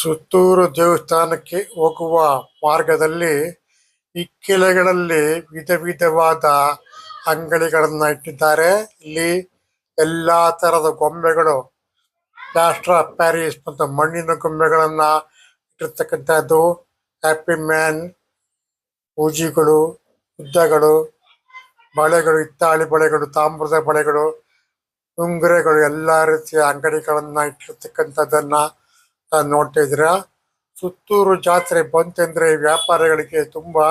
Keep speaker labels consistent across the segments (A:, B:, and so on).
A: ಸುತ್ತೂರು ದೇವಸ್ಥಾನಕ್ಕೆ ಹೋಗುವ ಮಾರ್ಗದಲ್ಲಿ ಇಕ್ಕೆಲೆಗಳಲ್ಲಿ ವಿಧ ವಿಧವಾದ ಅಂಗಡಿಗಳನ್ನ ಇಟ್ಟಿದ್ದಾರೆ. ಇಲ್ಲಿ ಎಲ್ಲಾ ತರದ ಗೊಂಬೆಗಳು ಪ್ಲಾಸ್ಟರ್ ಆಫ್ ಪ್ಯಾರಿಸ್ ಮತ್ತು ಮಣ್ಣಿನ ಗೊಂಬೆಗಳನ್ನ ಇಟ್ಟಿರ್ತಕ್ಕಂಥದ್ದು. ಹ್ಯಾಪಿ ಮ್ಯಾನ್ ಪೂಜಿಗಳು ಉದ್ದಗಳು ಬಳೆಗಳು, ಹಿತ್ತಾಳಿ ಬಳೆಗಳು, ತಾಮ್ರದ ಬಳೆಗಳು, ಉಂಗುರೆಗಳು, ಎಲ್ಲಾ ರೀತಿಯ ಅಂಗಡಿಗಳನ್ನ ಇಟ್ಟಿರ್ತಕ್ಕಂಥದ್ದನ್ನ ನೋಡ್ತಾ ಇದ್ದೀರಾ? ಸುತ್ತೂರು ಜಾತ್ರೆ ಬಂತೆಂದ್ರೆ ವ್ಯಾಪಾರಿಗಳಿಗೆ ತುಂಬಾ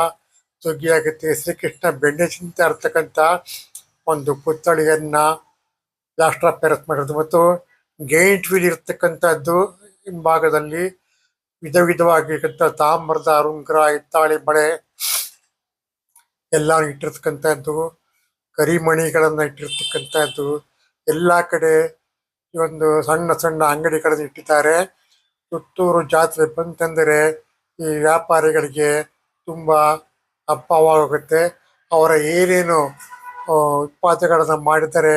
A: ಸುಗ್ಗಿಯಾಗುತ್ತೆ ಶ್ರೀಕೃಷ್ಣ ಬೆಣ್ಣೆ ಚಿಂತೆ ಇರ್ತಕ್ಕಂತ ಒಂದು ಪುತ್ಥಳಿಯನ್ನ ಲಾಸ್ಟ್ ಆಫ್ ಪ್ಯಾರಿಸ್ ಮಾಡಿರೋದು. ಮತ್ತು ಗೇಟ್ ವೀಲ್ ಇರ್ತಕ್ಕಂಥದ್ದು ಹಿಂಭಾಗದಲ್ಲಿ ವಿಧ ವಿಧವಾಗಿರ್ತಕ್ಕಂಥ ತಾಮ್ರದ ಅರುಂಗ್ರ ಹಿತ್ತಾಳಿ, ಬಳೆ ಎಲ್ಲ ಇಟ್ಟಿರ್ತಕ್ಕಂಥದ್ದು. ಕರಿಮಣಿಗಳನ್ನ ಇಟ್ಟಿರ್ತಕ್ಕಂಥದ್ದು. ಎಲ್ಲಾ ಕಡೆ ಒಂದು ಸಣ್ಣ ಸಣ್ಣ ಅಂಗಡಿಗಳನ್ನು ಇಟ್ಟಿದ್ದಾರೆ. ಸುತ್ತೂರು ಜಾತ್ರೆ ಬಂತೆಂದರೆ ಈ ವ್ಯಾಪಾರಿಗಳಿಗೆ ತುಂಬಾ ಅಪ್ಪವಾಗುತ್ತೆ. ಅವರ ಏನೇನು ಉತ್ಪಾದನೆಗಳನ್ನು ಮಾಡಿದರೆ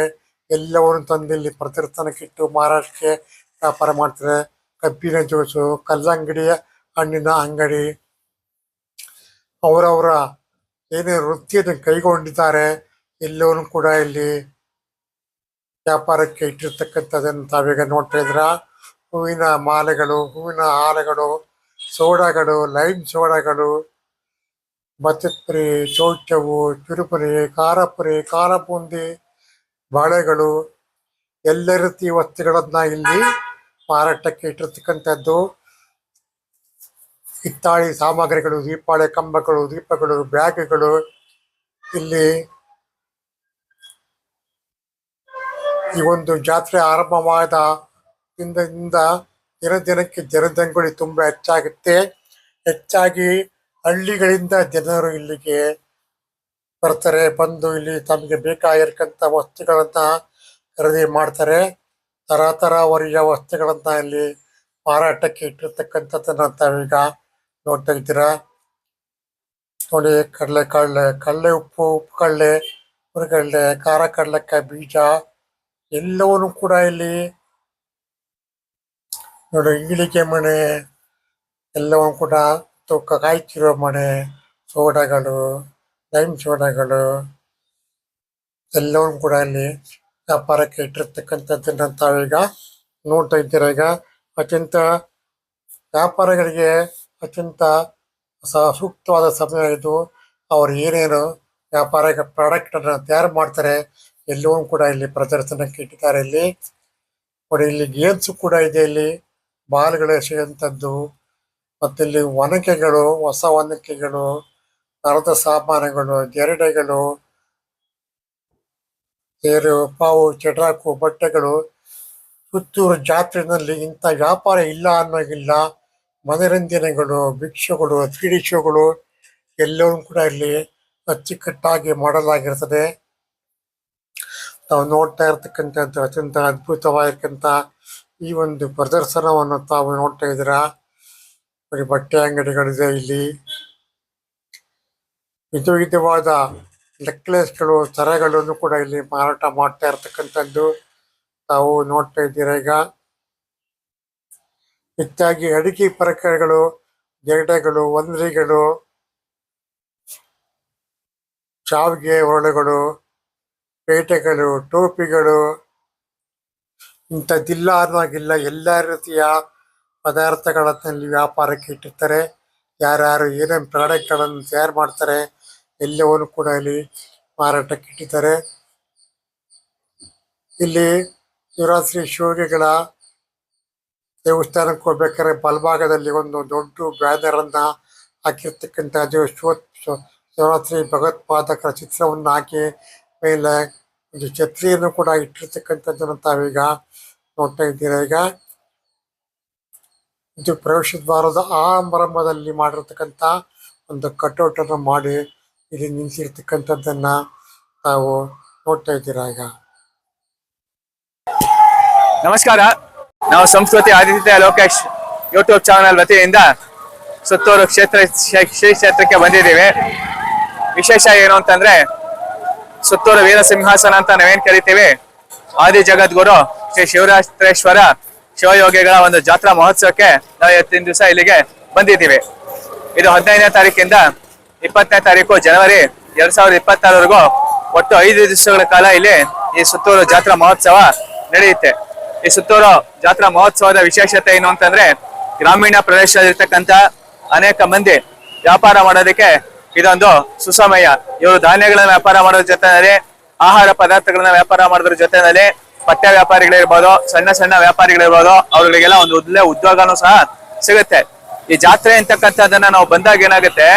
A: ಎಲ್ಲವನ್ನು ತಂದು ಇಲ್ಲಿ ಪ್ರದರ್ಶನಕ್ಕಿಟ್ಟು ಮಹಾರಾಷ್ಟ್ರಕ್ಕೆ ವ್ಯಾಪಾರ ಮಾಡ್ತಾರೆ. ಕಬ್ಬಿನ ಜ್ಯೂಸು ಕಲ್ಲಂಗಡಿಯ ಹಣ್ಣಿನ ಅಂಗಡಿ. ಅವರವರ ಏನೇ ವೃತ್ತಿಯನ್ನು ಕೈಗೊಂಡಿದ್ದಾರೆ ಎಲ್ಲವನ್ನು ಕೂಡ ಇಲ್ಲಿ ವ್ಯಾಪಾರಕ್ಕೆ ಇಟ್ಟಿರ್ತಕ್ಕಂಥದ್ದನ್ನು ತಾವೀಗ ನೋಡ್ತಾ ಇದ್ರ ಹೂವಿನ ಮಾಲೆಗಳು, ಹೂವಿನ ಹಾರಗಳು, ಸೋಡಾಗಳು, ಲೈಮ್ ಸೋಡಾಗಳು ಬತ್ತಪುರಿ ಚೌಚವು ಚುರುಪುರಿ ಖಾರಪುರಿ ಖಾರ ಬಾಳೆಗಳು ಎಲ್ಲ ರೀತಿಯ ವಸ್ತುಗಳನ್ನ ಇಲ್ಲಿ ಮಾರಾಟಕ್ಕೆ ಇಟ್ಟಿರ್ತಕ್ಕಂಥದ್ದು. ಹಿತ್ತಾಳಿ ಸಾಮಗ್ರಿಗಳು ದೀಪಾಳೆ ಕಂಬಗಳು, ದೀಪಗಳು, ಬ್ಯಾಗ್ಗಳು ಇಲ್ಲಿ ಈ ಒಂದು ಜಾತ್ರೆ ಆರಂಭವಾದ ಇಂದ ದಿನ ದಿನಕ್ಕೆ ಜನಜಂಗುಳಿ ತುಂಬಾ ಹೆಚ್ಚಾಗುತ್ತೆ. ಹೆಚ್ಚಾಗಿ ಹಳ್ಳಿಗಳಿಂದ ಜನರು ಇಲ್ಲಿಗೆ ಬರ್ತಾರೆ, ಬಂದು ಇಲ್ಲಿ ತಮಗೆ ಬೇಕಾಗಿರ್ತಕ್ಕಂಥ ವಸ್ತುಗಳನ್ನ ಖರೀದಿ ಮಾಡ್ತಾರೆ. ತರ ತರವರಿಯ ವಸ್ತುಗಳನ್ನ ಇಲ್ಲಿ ಮಾರಾಟಕ್ಕೆ ಇಟ್ಟಿರ್ತಕ್ಕಂಥದ್ದನ್ನ ತಾವೀಗ ನೋಡ್ತಾ ಇದ್ದೀರಾ ನೋಡಿ, ಕಡಲೆ ಕಡಲೆ ಕಡಲೆ ಉಪ್ಪು ಉಪ್ಪು, ಕಡಲೆ, ಹುರಿಗಡಲೆ, ಖಾರ, ಕಡಲೆಕಾಯಿ ಬೀಜ ಎಲ್ಲವನ್ನು ಕೂಡ ಇಲ್ಲಿ ನೋಡಿ ಇಳಿಕೆ ಮಣೆ ಎಲ್ಲವನ್ನು ಕೂಡ ತೂಕ ಕಾಯ್ತಿರೋ ಮಣೆ, ಸೋಡಾಗಳು, ಲೈಮ್ ಸೋಡಾಗಳು ಎಲ್ಲವನ್ನು ಕೂಡ ಇಲ್ಲಿ ವ್ಯಾಪಾರಕ್ಕೆ ಇಟ್ಟಿರ್ತಕ್ಕಂಥದ್ದನ್ನ ತಾವೀಗ ನೋಡ್ತಾ ಇದ್ದೀರ ಈಗ. ಅತ್ಯಂತ ವ್ಯಾಪಾರಗಳಿಗೆ ಅತ್ಯಂತ ಸೂಕ್ತವಾದ ಸಮಯ ಇದು. ಅವರು ಏನೇನು ವ್ಯಾಪಾರ ಪ್ರಾಡಕ್ಟ್ ಅನ್ನ ತಯಾರು ಮಾಡ್ತಾರೆ ಎಲ್ಲವನ್ನು ಕೂಡ ಇಲ್ಲಿ ಪ್ರದರ್ಶನಕ್ಕೆ ಇಟ್ಟಿದ್ದಾರೆ ಇಲ್ಲಿ. ನೋಡಿ, ಇಲ್ಲಿ ಗೇಮ್ಸ್ ಕೂಡ ಇದೆ ಇಲ್ಲಿ. ಬಾಲ್ಗಳು ಎಸೆಯುವಂಥದ್ದು ಮತ್ತಿಲ್ಲಿ ಒನಕೆಗಳು, ಹೊಸ ಒನಕೆಗಳು, ನರದ ಸಾಮಾನುಗಳು ಜರಡೆಗಳು ಬೇರೆ ಪಾವು ಚಟ್ರಾಕು ಬಟ್ಟೆಗಳು, ಪುತ್ತೂರು ಜಾತ್ರೆನಲ್ಲಿ ಇಂಥ ವ್ಯಾಪಾರ ಇಲ್ಲ ಅನ್ನೋಗಿಲ್ಲ. ಮನರಂಜನೆಗಳು, ಭಿಕ್ಷುಗಳು, ತ್ರೀಡಿ ಶೋಗಳು ಎಲ್ಲವೂ ಕೂಡ ಇಲ್ಲಿ ಅಚ್ಚುಕಟ್ಟಾಗಿ ಮಾಡಲಾಗಿರ್ತದೆ. ನಾವು ನೋಡ್ತಾ ಇರ್ತಕ್ಕಂಥದ್ದು ಅತ್ಯಂತ ಅದ್ಭುತವಾಗಿರ್ತಕ್ಕಂಥ ಈ ಒಂದು ಪ್ರದರ್ಶನವನ್ನು ತಾವು ನೋಡ್ತಾ ಇದ್ದೀರಾ? ಬರೀ ಬಟ್ಟೆ ಅಂಗಡಿಗಳಿದೆ ಇಲ್ಲಿ. ವಿಧ ವಿಧವಾದ ನೆಕ್ಲೆಸ್ಗಳು, ಸರಗಳನ್ನು ಕೂಡ ಇಲ್ಲಿ ಮಾರಾಟ ಮಾಡ್ತಾ ಇರ್ತಕ್ಕಂಥದ್ದು ತಾವು ನೋಡ್ತಾ ಇದ್ದೀರಾ ಈಗ? ಹೆಚ್ಚಾಗಿ ಅಡಿಕೆ ಪರಕಗಳು ಜಗಡೆಗಳು ಒಂದ್ರಿಗಳು ಶಾವಿಗೆ ಒರಳುಗಳು, ಪೇಟೆಗಳು, ಟೋಪಿಗಳು ಇಂಥದ್ದಿಲ್ಲ ಅನ್ನೋಗಿಲ್ಲ ಎಲ್ಲ ರೀತಿಯ ಪದಾರ್ಥಗಳನ್ನ ಇಲ್ಲಿ ವ್ಯಾಪಾರಕ್ಕೆ ಇಟ್ಟಿರ್ತಾರೆ. ಯಾರ್ಯಾರು ಏನೇನು ಪ್ರಾಡಕ್ಟ್ಗಳನ್ನು ತಯಾರು ಮಾಡ್ತಾರೆ, ಎಲ್ಲವನ್ನು ಕೂಡ ಇಲ್ಲಿ ಮಾರಾಟಕ್ಕೆ ಇಟ್ಟಿದ್ದಾರೆ ಇಲ್ಲಿ ಶಿವರಾತ್ರಿ ಶಿವಗಿಗಳ ದೇವಸ್ಥಾನಕ್ಕೆ ಹೋಗ್ಬೇಕಾದ್ರೆ ಬಲಭಾಗದಲ್ಲಿ ಒಂದು ದೊಡ್ಡ ಬ್ಯಾನರ್ ಅನ್ನ ಹಾಕಿರ್ತಕ್ಕಂತ ಶಿವ ಶಿವ- ಶಿವರಾತ್ರಿ ಭಗವತ್ಪಾದಕರ ಚಿತ್ರವನ್ನು ಹಾಕಿ, ಮೇಲೆ ಒಂದು ಛತ್ರಿಯನ್ನು ಕೂಡ ಇಟ್ಟಿರ್ತಕ್ಕಂಥದ್ದನ್ನು ತಾವೀಗ ನೋಡ್ತಾ ಇದ್ದೀರಾ ಈಗ? ಇದು ಪ್ರವೇಶ ದ್ವಾರದ ಆರಂಭದಲ್ಲಿ ಮಾಡಿರ್ತಕ್ಕಂಥ ಒಂದು ಕಟೌಟ್ ಅನ್ನು ಮಾಡಿ ಇಲ್ಲಿ ನಿಲ್ಲಿಸಿರ್ತಕ್ಕಂಥದ್ದನ್ನ ನಾವು ನೋಡ್ತಾ ಇದ್ದೀರಾ ಈಗ?
B: ನಮಸ್ಕಾರ. ನಾವು ಸಂಸ್ಕೃತಿ ಆದಿತ್ಯ ಲೋಕೇಶ್ ಯೂಟ್ಯೂಬ್ ಚಾನಲ್ ವತಿಯಿಂದ ಸುತ್ತೂರು ಕ್ಷೇತ್ರ ಶ್ರೀ ಕ್ಷೇತ್ರಕ್ಕೆ ಬಂದಿದ್ದೀವಿ. ವಿಶೇಷ ಏನು ಅಂತಂದ್ರೆ ಸುತ್ತೂರು ವೀರ ಸಿಂಹಾಸನ ಅಂತ ನಾವೇನ್ ಕರಿತೀವಿ? ಆದಿ ಜಗದ್ಗುರು ಶ್ರೀ ಶಿವರಾತ್ರೇಶ್ವರ ಶಿವಯೋಗಿಗಳ ಒಂದು ಜಾತ್ರಾ ಮಹೋತ್ಸವಕ್ಕೆ ನಾವು ಇವತ್ತಿನ ದಿವಸ ಇಲ್ಲಿಗೆ ಬಂದಿದ್ದೀವಿ. ಇದು ಹದಿನೈದನೇ ತಾರೀಕಿಂದ ಇಪ್ಪತ್ತನೇ ತಾರೀಕು ಜನವರಿ ಎರಡ್ ಸಾವಿರದ ಇಪ್ಪತ್ತಾರವರೆಗೂ ಒಟ್ಟು ಐದು ದಿವಸಗಳ ಕಾಲ ಇಲ್ಲಿ ಈ ಸುತ್ತೂರು ಜಾತ್ರಾ ಮಹೋತ್ಸವ ನಡೆಯುತ್ತೆ. ಈ ಸುತ್ತೂರು ಜಾತ್ರಾ ಮಹೋತ್ಸವದ ವಿಶೇಷತೆ ಏನು ಅಂತಂದ್ರೆ ಗ್ರಾಮೀಣ ಪ್ರದೇಶದಲ್ಲಿರ್ತಕ್ಕಂಥ ಅನೇಕ ಮಂದಿ ವ್ಯಾಪಾರ ಮಾಡೋದಕ್ಕೆ ಇದೊಂದು ಸುಸಮಯ. ಇವರು ಧಾನ್ಯಗಳನ್ನ ವ್ಯಾಪಾರ ಮಾಡೋದ್ರ ಜೊತೆನಲ್ಲಿ ಆಹಾರ ಪದಾರ್ಥಗಳನ್ನ ವ್ಯಾಪಾರ ಮಾಡೋದ್ರ ಜೊತೆನಲ್ಲಿ ಬಟ್ಟೆ ವ್ಯಾಪಾರಿಗಳಿರ್ಬೋದು, ಸಣ್ಣ ಸಣ್ಣ ವ್ಯಾಪಾರಿಗಳಿರ್ಬೋದು, ಅವ್ರಿಗೆಲ್ಲ ಒಂದು ಒಳ್ಳೆ ಉದ್ಯೋಗನೂ ಸಹ ಸಿಗುತ್ತೆ. ಈ ಜಾತ್ರೆ ಅಂತಕ್ಕಂಥದ್ದನ್ನ ನಾವು ಬಂದಾಗ ಏನಾಗುತ್ತೆ,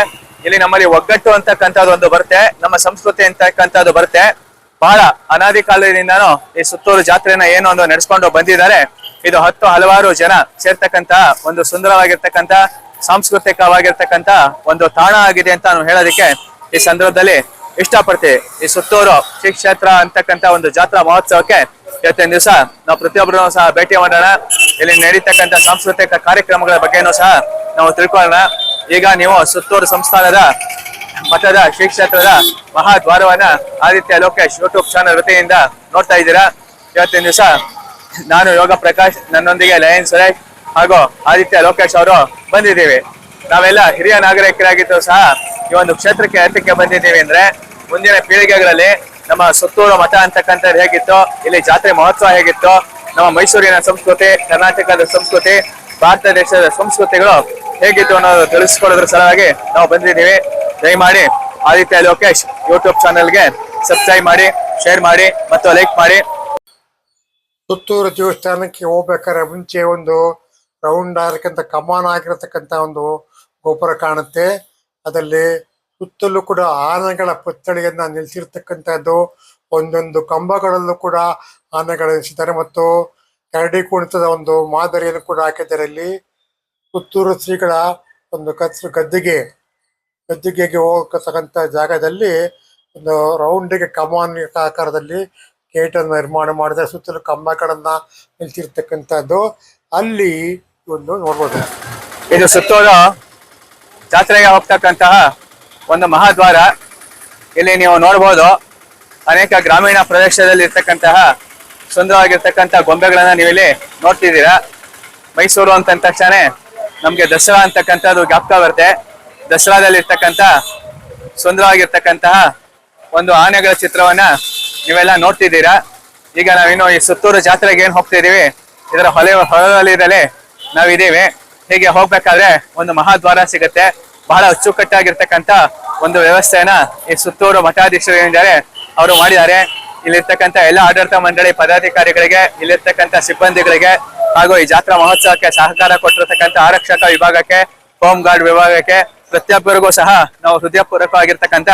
B: ಇಲ್ಲಿ ನಮ್ಮಲ್ಲಿ ಒಗ್ಗಟ್ಟು ಅಂತಕ್ಕಂಥದ್ದು ಒಂದು ಬರುತ್ತೆ, ನಮ್ಮ ಸಂಸ್ಕೃತಿ ಅಂತಕ್ಕಂಥದ್ದು ಬರುತ್ತೆ. ಬಹಳ ಅನಾದಿ ಕಾಲದಿಂದಾನು ಈ ಸುತ್ತೂರು ಜಾತ್ರೆನ ಏನು ಒಂದು ನಡೆಸ್ಕೊಂಡು ಬಂದಿದ್ದಾರೆ. ಇದು ಹತ್ತು ಹಲವಾರು ಜನ ಸೇರ್ತಕ್ಕಂತ ಒಂದು ಸುಂದರವಾಗಿರ್ತಕ್ಕಂತ ಸಾಂಸ್ಕೃತಿಕವಾಗಿರ್ತಕ್ಕಂತ ಒಂದು ತಾಣ ಆಗಿದೆ ಅಂತ ನಾನು ಹೇಳೋದಕ್ಕೆ ಈ ಸಂದರ್ಭದಲ್ಲಿ ಇಷ್ಟಪಡ್ತೀವಿ. ಈ ಸುತ್ತೂರು ಶ್ರೀ ಕ್ಷೇತ್ರ ಅಂತಕ್ಕಂತ ಒಂದು ಜಾತ್ರಾ ಮಹೋತ್ಸವಕ್ಕೆ ಇವತ್ತಿನ ದಿವಸ ನಾವು ಪ್ರತಿಯೊಬ್ಬರೂ ಸಹ ಭೇಟಿ ಮಾಡೋಣ. ಇಲ್ಲಿ ನಡೀತಕ್ಕಂತ ಸಾಂಸ್ಕೃತಿಕ ಕಾರ್ಯಕ್ರಮಗಳ ಬಗ್ಗೆನೂ ಸಹ ನಾವು ತಿಳ್ಕೊಳ್ಳೋಣ. ಈಗ ನೀವು ಸುತ್ತೂರು ಸಂಸ್ಥಾನದ ಮಠದ ಶ್ರೀ ಕ್ಷೇತ್ರದ ಮಹಾದ್ವಾರವನ್ನ ಆದಿತ್ಯ ಲೋಕೇಶ್ ಯೂಟ್ಯೂಬ್ ಚಾನಲ್ ವೃತ್ತಿಯಿಂದ ನೋಡ್ತಾ ಇದ್ದೀರಾ? ಇವತ್ತಿನ ದಿವಸ ನಾನು ಯೋಗ ಪ್ರಕಾಶ್ ನನ್ನೊಂದಿಗೆ ಲಯನ್ ಸುರೇಶ್ ಹಾಗೂ ಆದಿತ್ಯ ಲೋಕೇಶ್ ಅವರು ಬಂದಿದ್ದೀವಿ. ನಾವೆಲ್ಲ ಹಿರಿಯ ನಾಗರಿಕರಾಗಿದ್ದು ಸಹ ಈ ಒಂದು ಕ್ಷೇತ್ರಕ್ಕೆ ಏತಕ್ಕೆ ಬಂದಿದ್ದೀವಿ ಅಂದ್ರೆ ಮುಂದಿನ ಪೀಳಿಗೆಗಳಲ್ಲಿ ನಮ್ಮ ಸುತ್ತೂರು ಮಠ ಅಂತಕ್ಕಂಥದ್ದು ಹೇಗಿತ್ತು, ಇಲ್ಲಿ ಜಾತ್ರೆ ಮಹೋತ್ಸವ ಹೇಗಿತ್ತು, ನಮ್ಮ ಮೈಸೂರಿನ ಸಂಸ್ಕೃತಿ, ಕರ್ನಾಟಕದ ಸಂಸ್ಕೃತಿ, ಭಾರತ ದೇಶದ ಸಂಸ್ಕೃತಿಗಳು ಹೇಗಿತ್ತು ಅನ್ನೋದು ತಿಳಿಸ್ಕೊಳ್ಳೋದ್ರ ಸಲುವಾಗಿ ನಾವು ಬಂದಿದ್ದೀವಿ. ದಯಮಾಡಿ ಆದಿತ್ಯ ಲೋಕೇಶ್ ಯೂಟ್ಯೂಬ್ ಚಾನಲ್ಗೆ ಸಬ್ಸ್ಕ್ರೈಬ್ ಮಾಡಿ ಶೇರ್ ಮಾಡಿ ಮತ್ತು ಲೈಕ್ ಮಾಡಿ.
C: ಸುತ್ತೂರು ದೇವಸ್ಥಾನಕ್ಕೆ ಹೋಗ್ಬೇಕಾದ್ರೆ ಮುಂಚೆ ಒಂದು ರೌಂಡ್ ಆಗಿರ್ತಕ್ಕಂಥ, ಕಮಾನ್ ಆಗಿರತಕ್ಕಂಥ ಒಂದು ಗೋಪುರ ಕಾಣುತ್ತೆ. ಅದರಲ್ಲಿ ಸುತ್ತಲೂ ಕೂಡ ಆನೆಗಳ ಪುತ್ಥಳಿಯನ್ನ ನಿಲ್ಸಿರ್ತಕ್ಕಂಥದ್ದು, ಒಂದೊಂದು ಕಂಬಗಳಲ್ಲೂ ಕೂಡ ಆನೆಗಳು ನಿಲ್ಲಿಸಿದ್ದಾರೆ ಮತ್ತು ಕರಡಿ ಕುಣಿತದ ಒಂದು ಮಾದರಿಯನ್ನು ಕೂಡ ಹಾಕಿದ್ದಾರೆ ಇಲ್ಲಿ ಪುತ್ತೂರು ಶ್ರೀಗಳ ಒಂದು ಕಸ ಗದ್ದಿಗೆ, ಗದ್ದಿಗೆಗೆ ಹೋಗತಕ್ಕಂಥ ಜಾಗದಲ್ಲಿ ಒಂದು ರೌಂಡಿಗೆ ಕಮಾನ್ ಆಕಾರದಲ್ಲಿ ಗೇಟ್ ಅನ್ನು ನಿರ್ಮಾಣ ಮಾಡಿದ್ರೆ ಸುತ್ತಲೂ ಕಂಬಗಳನ್ನ ನಿಲ್ಸಿರ್ತಕ್ಕಂಥದ್ದು. ಅಲ್ಲಿ ಒಂದು ನೋಡ್ಬೋದು.
B: ಇದು ಸುತ್ತೂರು ಜಾತ್ರೆಗೆ ಹೋಗ್ತಕ್ಕಂತಹ ಒಂದು ಮಹಾದ್ವಾರ. ಇಲ್ಲಿ ನೀವು ನೋಡಬಹುದು ಅನೇಕ ಗ್ರಾಮೀಣ ಪ್ರದೇಶದಲ್ಲಿ ಇರ್ತಕ್ಕಂತಹ ಸುಂದರವಾಗಿರ್ತಕ್ಕಂಥ ಗೊಂಬೆಗಳನ್ನ ನೀವಿಲ್ಲಿ ನೋಡ್ತಿದ್ದೀರಾ. ಮೈಸೂರು ಅಂತ ತಕ್ಷಣ ನಮಗೆ ದಸರಾ ಅಂತಕ್ಕಂಥದ್ದು ಜ್ಞಾಪಕ ಬರುತ್ತೆ. ದಸರಾದಲ್ಲಿ ಇರ್ತಕ್ಕಂಥ ಸುಂದರವಾಗಿರ್ತಕ್ಕಂತಹ ಒಂದು ಆನೆಗಳ ಚಿತ್ರವನ್ನ ನೀವೆಲ್ಲ ನೋಡ್ತಿದ್ದೀರಾ. ಈಗ ನಾವಿನ್ನು ಈ ಸುತ್ತೂರು ಜಾತ್ರೆಗೆ ಏನ್ ಹೋಗ್ತಿದ್ದೀವಿ, ಇದರ ಹೊಲೆ ಹೊಲದಲ್ಲಿರಲೇ ನಾವಿದ್ದೀವಿ. ಹೀಗೆ ಹೋಗ್ಬೇಕಾದ್ರೆ ಒಂದು ಮಹಾದ್ವಾರ ಸಿಗುತ್ತೆ. ಬಹಳ ಅಚ್ಚುಕಟ್ಟಾಗಿರ್ತಕ್ಕಂತ ಒಂದು ವ್ಯವಸ್ಥೆಯನ್ನ ಈ ಸುತ್ತೂರು ಮಠಾಧೀಶರು ಏನಿದ್ದಾರೆ, ಅವರು ಮಾಡಿದ್ದಾರೆ. ಇಲ್ಲಿರ್ತಕ್ಕಂಥ ಎಲ್ಲ ಆಡಳಿತ ಮಂಡಳಿ ಪದಾಧಿಕಾರಿಗಳಿಗೆ, ಇಲ್ಲಿರ್ತಕ್ಕಂಥ ಸಿಬ್ಬಂದಿಗಳಿಗೆ ಹಾಗೂ ಈ ಜಾತ್ರಾ ಮಹೋತ್ಸವಕ್ಕೆ ಸಹಕಾರ ಕೊಟ್ಟಿರತಕ್ಕಂಥ ಆರಕ್ಷಕ ವಿಭಾಗಕ್ಕೆ, ಹೋಮ್ ಗಾರ್ಡ್ ವಿಭಾಗಕ್ಕೆ ಪ್ರತಿಯೊಬ್ಬರಿಗೂ ಸಹ ನಾವು ಹೃದಯಪೂರ್ವಕವಾಗಿರ್ತಕ್ಕಂಥ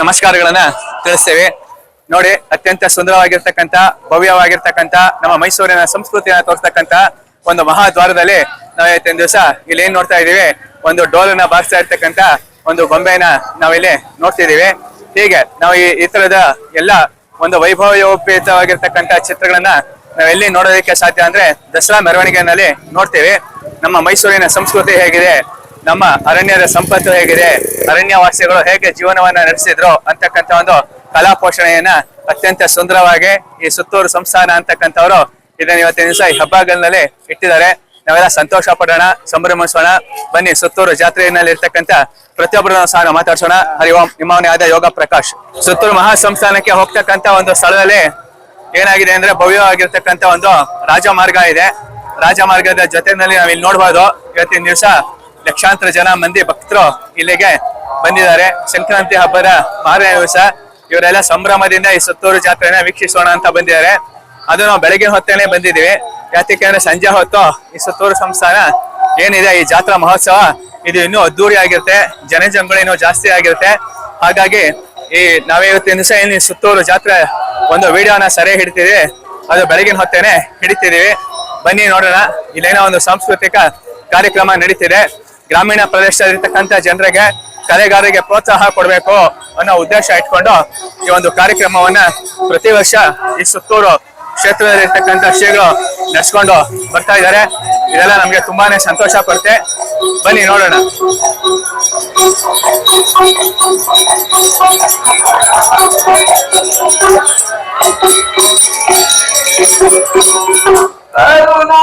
B: ನಮಸ್ಕಾರಗಳನ್ನ ತಿಳಿಸ್ತೇವೆ. ನೋಡಿ, ಅತ್ಯಂತ ಸುಂದರವಾಗಿರ್ತಕ್ಕಂಥ, ಭವ್ಯವಾಗಿರ್ತಕ್ಕಂಥ, ನಮ್ಮ ಮೈಸೂರಿನ ಸಂಸ್ಕೃತಿಯನ್ನ ತೋರಿಸ್ತಕ್ಕಂಥ ಒಂದು ಮಹಾದ್ವಾರದಲ್ಲಿ ನಾವು ಇವತ್ತಿನ ದಿವಸ ಇಲ್ಲಿ ಏನ್ ನೋಡ್ತಾ ಇದೀವಿ ಒಂದು ಡೋಲನ್ನ ಬಾರಿಸ್ತಾ ಇರ್ತಕ್ಕಂತ ಒಂದು ಗೊಂಬೆನ ನಾವಿಲ್ಲಿ ನೋಡ್ತಿದೀವಿ ಹೀಗೆ ನಾವು ಈ ತರದ ಎಲ್ಲ ಒಂದು ವೈಭವೋಪೇತವಾಗಿರ್ತಕ್ಕಂಥ ಚಿತ್ರಗಳನ್ನ ನಾವೆಲ್ಲಿ ನೋಡೋದಕ್ಕೆ ಸಾಧ್ಯ ಅಂದ್ರೆ ದಸರಾ ಮೆರವಣಿಗೆನಲ್ಲಿ ನೋಡ್ತೇವೆ. ನಮ್ಮ ಮೈಸೂರಿನ ಸಂಸ್ಕೃತಿ ಹೇಗಿದೆ, ನಮ್ಮ ಅರಣ್ಯದ ಸಂಪತ್ತು ಹೇಗಿದೆ, ಅರಣ್ಯವಾಸಿಗಳು ಹೇಗೆ ಜೀವನವನ್ನ ನಡೆಸಿದ್ರು ಅಂತಕ್ಕಂಥ ಒಂದು ಕಲಾ ಪೋಷಣೆಯನ್ನ ಅತ್ಯಂತ ಸುಂದರವಾಗಿ ಈ ಸುತ್ತೂರು ಸಂಸ್ಥಾನ ಅಂತಕ್ಕಂಥವ್ರು ಇದನ್ನ ಇವತ್ತಿನ ದಿವಸ ಈ ಹಬ್ಬಗಳಲ್ಲಿ ಇಟ್ಟಿದ್ದಾರೆ. ನಾವೆಲ್ಲ ಸಂತೋಷ ಪಡೋಣ, ಸಂಭ್ರಮಿಸೋಣ. ಬನ್ನಿ, ಸುತ್ತೂರು ಜಾತ್ರೆಯಲ್ಲಿ ಇರ್ತಕ್ಕಂಥ ಪ್ರತಿಯೊಬ್ಬರನ್ನು ಸಹ ಮಾತಾಡ್ಸೋಣ. ಹರಿ ಓಂ ನಿಮ್ಮವನೇ ಆದ ಯೋಗ ಪ್ರಕಾಶ್. ಸುತ್ತೂರು ಮಹಾ ಸಂಸ್ಥಾನಕ್ಕೆ ಹೋಗ್ತಕ್ಕಂಥ ಒಂದು ಸ್ಥಳದಲ್ಲಿ ಏನಾಗಿದೆ ಅಂದ್ರೆ ಭವ್ಯವಾಗಿರ್ತಕ್ಕಂಥ ಒಂದು ರಾಜಮಾರ್ಗ ಇದೆ. ರಾಜಮಾರ್ಗದ ಜೊತೆನಲ್ಲಿ ನಾವು ಇಲ್ಲಿ ನೋಡ್ಬೋದು. ಇವತ್ತಿನ ದಿವಸ ಲಕ್ಷಾಂತರ ಜನ ಮಂದಿ ಭಕ್ತರು ಇಲ್ಲಿಗೆ ಬಂದಿದ್ದಾರೆ. ಸಂಕ್ರಾಂತಿ ಹಬ್ಬದ ಮಾರನೇ ದಿವಸ ಇವರೆಲ್ಲ ಸಂಭ್ರಮದಿಂದ ಈ ಸುತ್ತೂರು ಜಾತ್ರೆನ ವೀಕ್ಷಿಸೋಣ ಅಂತ ಬಂದಿದ್ದಾರೆ. ಅದು ನಾವು ಬೆಳಗಿನ ಹೊತ್ತೇನೆ ಬಂದಿದ್ದೀವಿ. ಯಾತಕ್ಕೆ ಸಂಜೆ ಹೊತ್ತು ಈ ಸುತ್ತೂರು ಸಂಸ್ಥಾನ ಏನಿದೆ ಈ ಜಾತ್ರಾ ಮಹೋತ್ಸವ? ಇದು ಇನ್ನೂ ಅದ್ದೂರಿ ಆಗಿರುತ್ತೆ, ಜನಜಂಗುಳಿ ಇನ್ನೂ ಜಾಸ್ತಿ ಆಗಿರುತ್ತೆ. ಹಾಗಾಗಿ ಈ ನಾವೇ ಇವತ್ತಿನ ದಿವಸ ಏನು ಸುತ್ತೂರು ಜಾತ್ರೆ ಒಂದು ವಿಡಿಯೋನ ಸೆರೆ ಹಿಡಿತೀವಿ. ಅದು ಬೆಳಗಿನ ಹೊತ್ತೇನೆ ಹಿಡಿತಿದೀವಿ ಬನ್ನಿ ನೋಡೋಣ. ಇಲ್ಲೇನೋ ಒಂದು ಸಾಂಸ್ಕೃತಿಕ ಕಾರ್ಯಕ್ರಮ ನಡೀತಿದೆ. ಗ್ರಾಮೀಣ ಪ್ರದೇಶದಲ್ಲಿರ್ತಕ್ಕಂಥ ಜನರಿಗೆ ಕಲೆಗಾರರಿಗೆ ಪ್ರೋತ್ಸಾಹ ಕೊಡಬೇಕು ಅನ್ನೋ ಉದ್ದೇಶ ಇಟ್ಕೊಂಡು ಈ ಒಂದು ಕಾರ್ಯಕ್ರಮವನ್ನ ಪ್ರತಿ ವರ್ಷ ಈ ಸುತ್ತೂರು ಕ್ಷೇತ್ರದಲ್ಲಿ ಇರ್ತಕ್ಕಂಥ ಶ್ರೀಗಳು ನಡೆಸ್ಕೊಂಡು ಬರ್ತಾ ಇದ್ದಾರೆ. ಇದೆಲ್ಲ ನಮ್ಗೆ ತುಂಬಾನೇ ಸಂತೋಷ ಪಡುತ್ತೆ ಬನ್ನಿ ನೋಡೋಣ.
D: ಕರುಣಾ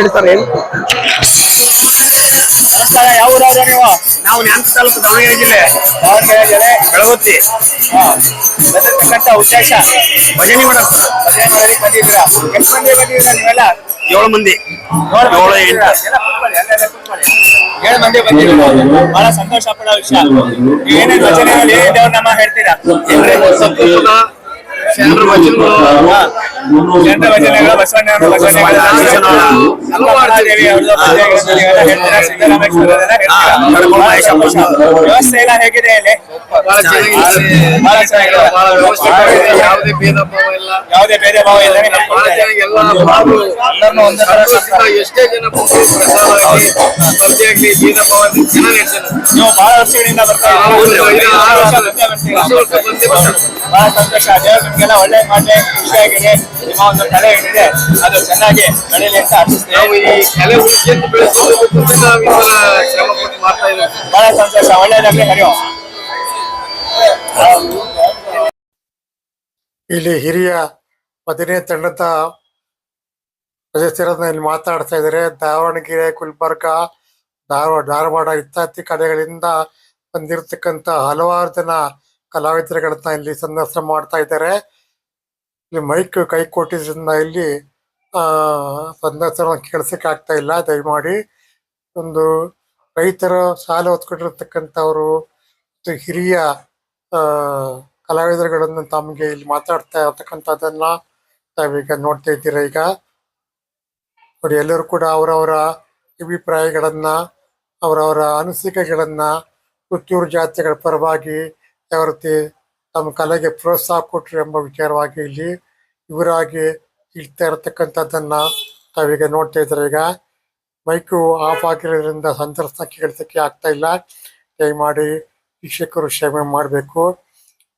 B: ಹೇಳಿ ಸರ್ ಏನು ನಮಸ್ಕಾರ ಯಾವ ಊರಾದ ನೀವು?
D: ನಾವು ನ್ಯಾಮತಿ ತಾಲೂಕು ದಾವಣಗೆರೆ ಜಿಲ್ಲೆ.
B: ದಾವಣಗೆರೆ ಜಿಲ್ಲೆ?
D: ಬೆಳಗುತ್ತಿ.
B: ಬಂದಿರ್ತಕ್ಕಂಥ ಉದ್ದೇಶ
D: ಭಜನೆ ಮಾಡಕ್
B: ಭಜನೆ ಮಾಡೋದಕ್ಕೆ ಬಂದಿದ್ದೀರಾ? ಎಷ್ಟು ಮಂದಿ ಬಂದಿದ್ದೀರಾ ನೀವೆಲ್ಲ?
D: ಏಳು ಮಂದಿ.
B: ಏಳು
D: ಏಳು
B: ಮಂದಿ
D: ಎಂಟು.
B: ಏಳು ಮಂದಿ ಬಂದಿದ್ದೀರಾ? ಬಹಳ ಸಂತೋಷ ಪಡೋ ವಿಷಯ. ಏನೇನು ಭಜನೆ ಏನೇನು ದೇವ್ರ ನಮ್ಮ ಹೇಳ್ತೀರಾ? ವ್ಯವಸ್ಥೆ ಎಲ್ಲ ಹೇಗಿದೆ ಇಲ್ಲಿ?
D: ಯಾವುದೇ ಭೇದ ಭಾವ ಇಲ್ಲ.
B: ಯಾವುದೇ ಭೇದ ಭಾವ
D: ಬಾಬು
B: ಎಲ್ಲರನ್ನೂ ಒಂದೇ
D: ಎಷ್ಟೇ ಜನ ಬಂದು ಪ್ರಸಾದ ಆಗಲಿ ಸ್ಪರ್ಧೆ ಆಗಲಿ ಭೇದ ಭಾವ ಜನ
B: ನೀವು ಬಹಳ ವರ್ಷಗಳಿಂದ ಬರ್ತಾ. ಬಹಳ ಸಂತೋಷ. ನಿಮ್ಗೆಲ್ಲ ಒಳ್ಳೆ ಮಾಡಿ ಖುಷಿಯಾಗಿದೆ ನಿಮ್ಮ ಒಂದು ಕಲೆ ಏನಿದೆ ಅದು ಚೆನ್ನಾಗಿ ಬೆಳೀಲಿ ಅಂತ
D: ನಾವು ಈ ಕಲೆ ಉಳಿಸಿಕೊಂಡು ಬೆಳೆಸೋದು ನಾವು ಈ ತರ ಶ್ರಮ ಮಾಡ್ತಾ ಇದ್ದೀವಿ
B: ಬಹಳ ಸಂತೋಷ. ಒಳ್ಳೆಯದಾಗಲಿ ಹರಿಯೋ
A: ಇಲ್ಲಿ ಹಿರಿಯ ಮದನೇ ತಂಡದ ಸದಸ್ಯರನ್ನ ಇಲ್ಲಿ ಮಾತಾಡ್ತಾ ಇದ್ದಾರೆ. ದಾವಣಗೆರೆ ಗುಲ್ಬರ್ಗ ಧಾರವಾಡ ಧಾರವಾಡ ಇತ್ಯಾದಿ ಕಡೆಗಳಿಂದ ಬಂದಿರತಕ್ಕಂತ ಹಲವಾರು ಜನ ಕಲಾವಿದರುಗಳನ್ನ ಇಲ್ಲಿ ಸಂದರ್ಶನ ಮಾಡ್ತಾ ಇದ್ದಾರೆ. ಇಲ್ಲಿ ಮೈಕ್ ಕೈ ಕೊಟ್ಟಿದ್ರಿಂದ ಇಲ್ಲಿ ಸಂದರ್ಶನ ಕೇಳಿಸಕ್ಕೆ ಆಗ್ತಾ ಇಲ್ಲ. ದಯಮಾಡಿ ಒಂದು ರೈತರ ಸಾಲ ಹೊತ್ಕೊಂಡಿರ್ತಕ್ಕಂಥವ್ರು ಮತ್ತು ಹಿರಿಯ ಕಲಾವಿದರುಗಳನ್ನು ತಮಗೆ ಇಲ್ಲಿ ಮಾತಾಡ್ತಾ ಇರ್ತಕ್ಕಂಥದ್ದನ್ನ ತಾವೀಗ ನೋಡ್ತಾ ಇದ್ದೀರಾ ಈಗ. ನೋಡಿ, ಎಲ್ಲರೂ ಕೂಡ ಅವರವರ ಅಭಿಪ್ರಾಯಗಳನ್ನ, ಅವರವರ ಅನಿಸಿಕೆಗಳನ್ನ ಪುತ್ತೂರು ಜಾತ್ರೆಗಳ ಪರವಾಗಿ ಯಾವ ರೀತಿ ತಮ್ಮ ಕಲೆಗೆ ಪ್ರೋತ್ಸಾಹ ಕೊಟ್ರು ಎಂಬ ವಿಚಾರವಾಗಿ ಇಲ್ಲಿ ಇವರಾಗಿ ಹೇಳ್ತಾ ಇರತಕ್ಕಂಥದ್ದನ್ನ ತಾವೀಗ ನೋಡ್ತಾ ಇದ್ದಾರೆ. ಈಗ ಮೈಕು ಆಫ್ ಆಗಿರೋದ್ರಿಂದ ಸಂದರ್ಶನ ಕೇಳಿಸಕ್ಕೆ ಆಗ್ತಾ ಇಲ್ಲ. ದಯಮಾಡಿ ಶಿಕ್ಷಕರು ಕ್ಷಮೆ ಮಾಡಬೇಕು.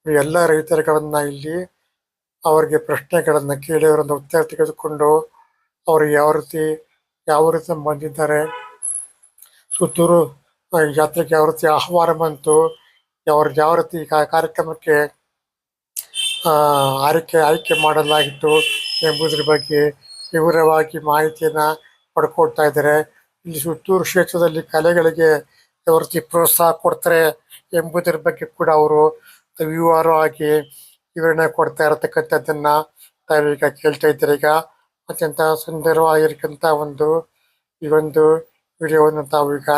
A: ಎಲ್ಲ ರೈತರುಗಳನ್ನ ಇಲ್ಲಿ ಅವರಿಗೆ ಪ್ರಶ್ನೆಗಳನ್ನ ಕೇಳಿ ಅವರನ್ನು ಉತ್ತರ ತೆಗೆದುಕೊಂಡು ಅವರು ಯಾವ ರೀತಿ ಯಾವ ರೀತಿ ಬಂದಿದ್ದಾರೆ, ಸುತ್ತೂರು ಯಾತ್ರೆಗೆ ಯಾವ ರೀತಿ ಆಹ್ವಾನ ಬಂತು ಅವ್ರ ಯಾವ ರೀತಿ ಕಾರ್ಯಕ್ರಮಕ್ಕೆ ಆ, ಆಯ್ಕೆ ಮಾಡಲಾಗಿತ್ತು ಎಂಬುದರ ಬಗ್ಗೆ ವಿವರವಾಗಿ ಮಾಹಿತಿಯನ್ನ ಪಡ್ಕೊಳ್ತಾ ಇದ್ದಾರೆ. ಇಲ್ಲಿ ಸುತ್ತೂರು ಕ್ಷೇತ್ರದಲ್ಲಿ ಕಲೆಗಳಿಗೆ ಯಾವ ರೀತಿ ಪ್ರೋತ್ಸಾಹ ಕೊಡ್ತಾರೆ ಎಂಬುದರ ಬಗ್ಗೆ ಕೂಡ ಅವರು ವಿವರವಾಗಿ ವಿವರಣೆ ಕೊಡ್ತಾ ಇರತಕ್ಕಂಥದ್ದನ್ನ ತಾವೀಗ ಕೇಳ್ತಾ ಇದ್ದಾರೆ. ಈಗ ಅತ್ಯಂತ ಸುಂದರವಾಗಿರ್ತಕ್ಕಂಥ ಒಂದು ಈ ಒಂದು ವಿಡಿಯೋವನ್ನು ತಾವು ಈಗ